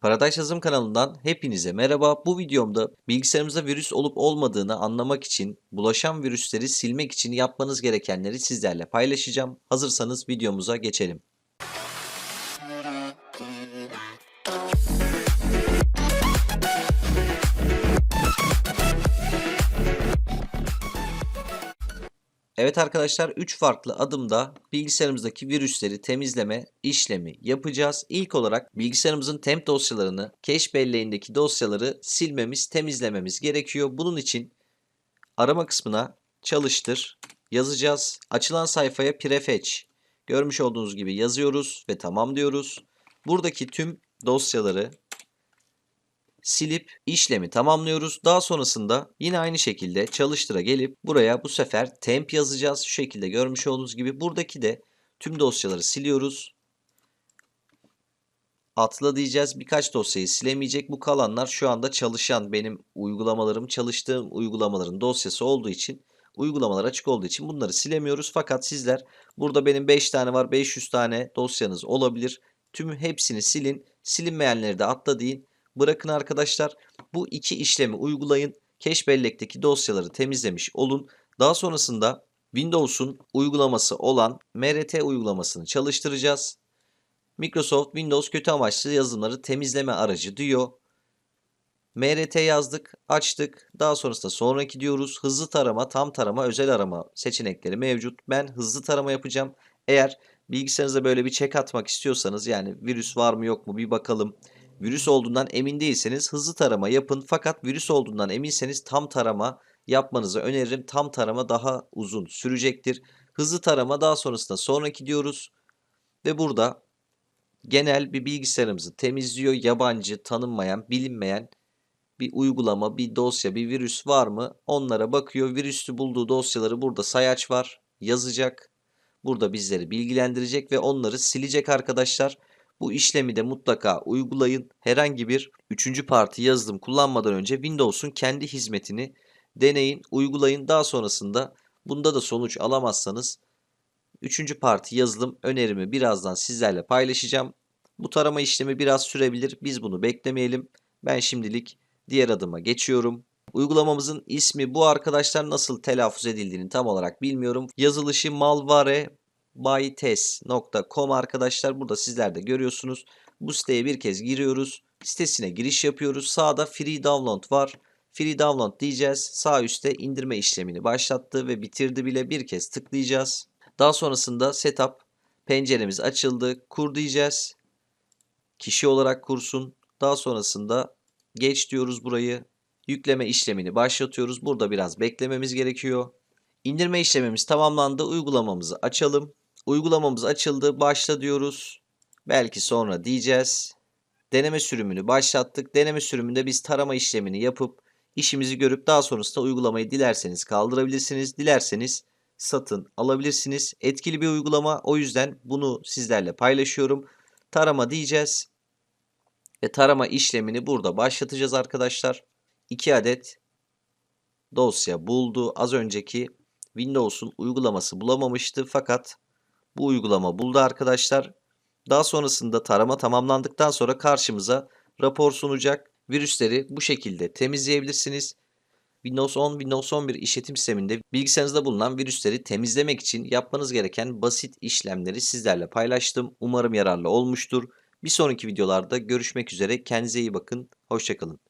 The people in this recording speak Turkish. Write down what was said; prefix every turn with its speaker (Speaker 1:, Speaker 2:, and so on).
Speaker 1: Paradise Yazılım kanalından hepinize merhaba. Bu videomda bilgisayarımızda virüs olup olmadığını anlamak için, bulaşan virüsleri silmek için yapmanız gerekenleri sizlerle paylaşacağım. Hazırsanız videomuza geçelim. Evet arkadaşlar 3 farklı adımda bilgisayarımızdaki virüsleri temizleme işlemi yapacağız. İlk olarak bilgisayarımızın temp dosyalarını, cache belleğindeki dosyaları silmemiz, temizlememiz gerekiyor. Bunun için arama kısmına çalıştır yazacağız. Açılan sayfaya prefetch görmüş olduğunuz gibi yazıyoruz ve tamam diyoruz. Buradaki tüm dosyaları silip işlemi tamamlıyoruz. Daha sonrasında yine aynı şekilde çalıştıra gelip buraya bu sefer temp yazacağız. Şu şekilde görmüş olduğunuz gibi buradaki de tüm dosyaları siliyoruz. Atla diyeceğiz. Birkaç dosyayı silemeyecek. Bu kalanlar şu anda çalışan benim uygulamalarım, çalıştığım uygulamaların dosyası olduğu için uygulamalar açık olduğu için bunları silemiyoruz. Fakat sizler burada benim 5 tane var 500 tane dosyanız olabilir. Tüm hepsini silin. Silinmeyenleri de atla deyin. Bırakın arkadaşlar bu iki işlemi uygulayın. Cache bellekteki dosyaları temizlemiş olun. Daha sonrasında Windows'un uygulaması olan MRT uygulamasını çalıştıracağız. Microsoft Windows kötü amaçlı yazılımları temizleme aracı diyor. MRT yazdık, açtık. Daha sonrasında sonraki diyoruz. Hızlı tarama, tam tarama, özel arama seçenekleri mevcut. Ben hızlı tarama yapacağım. Eğer bilgisayarınıza böyle bir check atmak istiyorsanız yani virüs var mı yok mu bir bakalım virüs olduğundan emin değilseniz hızlı tarama yapın. Fakat virüs olduğundan eminseniz tam tarama yapmanızı öneririm. Tam tarama daha uzun sürecektir. Hızlı tarama daha sonrasında sonraki diyoruz. Ve burada genel bir bilgisayarımızı temizliyor. Yabancı, tanınmayan, bilinmeyen bir uygulama, bir dosya, bir virüs var mı? Onlara bakıyor. Virüslü bulduğu dosyaları burada sayaç var. Yazacak. Burada bizleri bilgilendirecek ve onları silecek arkadaşlar. Bu işlemi de mutlaka uygulayın. Herhangi bir üçüncü parti yazılım kullanmadan önce Windows'un kendi hizmetini deneyin, uygulayın. Daha sonrasında bunda da sonuç alamazsanız üçüncü parti yazılım önerimi birazdan sizlerle paylaşacağım. Bu tarama işlemi biraz sürebilir. Biz bunu beklemeyelim. Ben şimdilik diğer adıma geçiyorum. Uygulamamızın ismi bu arkadaşlar nasıl telaffuz edildiğini tam olarak bilmiyorum. Yazılışı malware bytes.com arkadaşlar. Burada sizler de görüyorsunuz. Bu siteye bir kez giriyoruz. Sitesine giriş yapıyoruz. Sağda free download var. Free download diyeceğiz. Sağ üstte indirme işlemini başlattı ve bitirdi bile bir kez tıklayacağız. Daha sonrasında setup penceremiz açıldı. Kur diyeceğiz. Kişi olarak kursun. Daha sonrasında geç diyoruz burayı. Yükleme işlemini başlatıyoruz. Burada biraz beklememiz gerekiyor. İndirme işlemimiz tamamlandı. Uygulamamızı açalım. Uygulamamız açıldı. Başla diyoruz. Belki sonra diyeceğiz. Deneme sürümünü başlattık. Deneme sürümünde biz tarama işlemini yapıp işimizi görüp daha sonrasında uygulamayı dilerseniz kaldırabilirsiniz. Dilerseniz satın alabilirsiniz. Etkili bir uygulama. O yüzden bunu sizlerle paylaşıyorum. Tarama diyeceğiz. Ve tarama işlemini burada başlatacağız arkadaşlar. 2 adet dosya buldu. Az önceki Windows'un uygulaması bulamamıştı fakat bu uygulama buldu arkadaşlar. Daha sonrasında tarama tamamlandıktan sonra karşımıza rapor sunacak. Virüsleri bu şekilde temizleyebilirsiniz. Windows 10, Windows 11 işletim sisteminde bilgisayarınızda bulunan virüsleri temizlemek için yapmanız gereken basit işlemleri sizlerle paylaştım. Umarım yararlı olmuştur. Bir sonraki videolarda görüşmek üzere. Kendinize iyi bakın. Hoşçakalın.